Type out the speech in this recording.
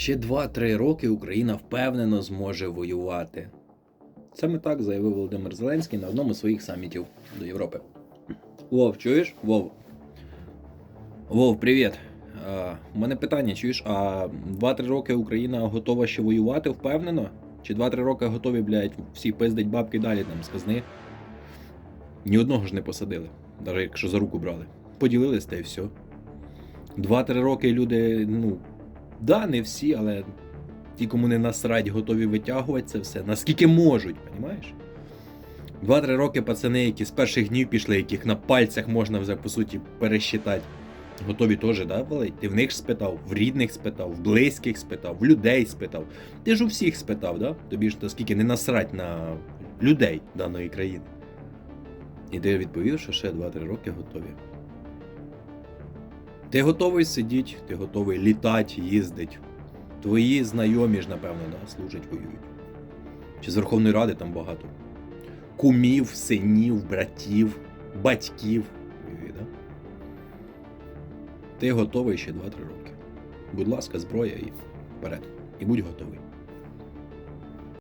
Ще 2-3 роки Україна впевнено зможе воювати. Саме так заявив Володимир Зеленський на одному з своїх самітів до Європи. Вов, чуєш? Вов. Вов, привіт. У мене питання, чуєш, а 2-3 роки Україна готова ще воювати впевнено? Чи 2-3 роки готові, блядь, всі пиздить бабки далі там з казни? Ні одного ж не посадили, навіть якщо за руку брали. Поділились та й все. 2-3 роки люди, ну, да, не всі, але ті, кому не насрать, готові витягувати це все, наскільки можуть, понімаєш? 2-3 роки пацани, які з перших днів пішли, яких на пальцях можна вже, по суті, пересчитати. Готові теж, да, валить? Ти в них спитав, в рідних спитав, в близьких спитав, в людей спитав. Ти ж у всіх спитав, да? Тобі ж наскільки не насрать на людей даної країни. І ти відповів, що ще 2-3 роки готові. Ти готовий сидіти, ти готовий літати, їздити. Твої знайомі ж, напевно, да, служать, воюють. Чи з Верховної Ради там багато. Кумів, синів, братів, батьків. Да? Ти готовий ще 2-3 роки. Будь ласка, зброя і вперед. І будь готовий.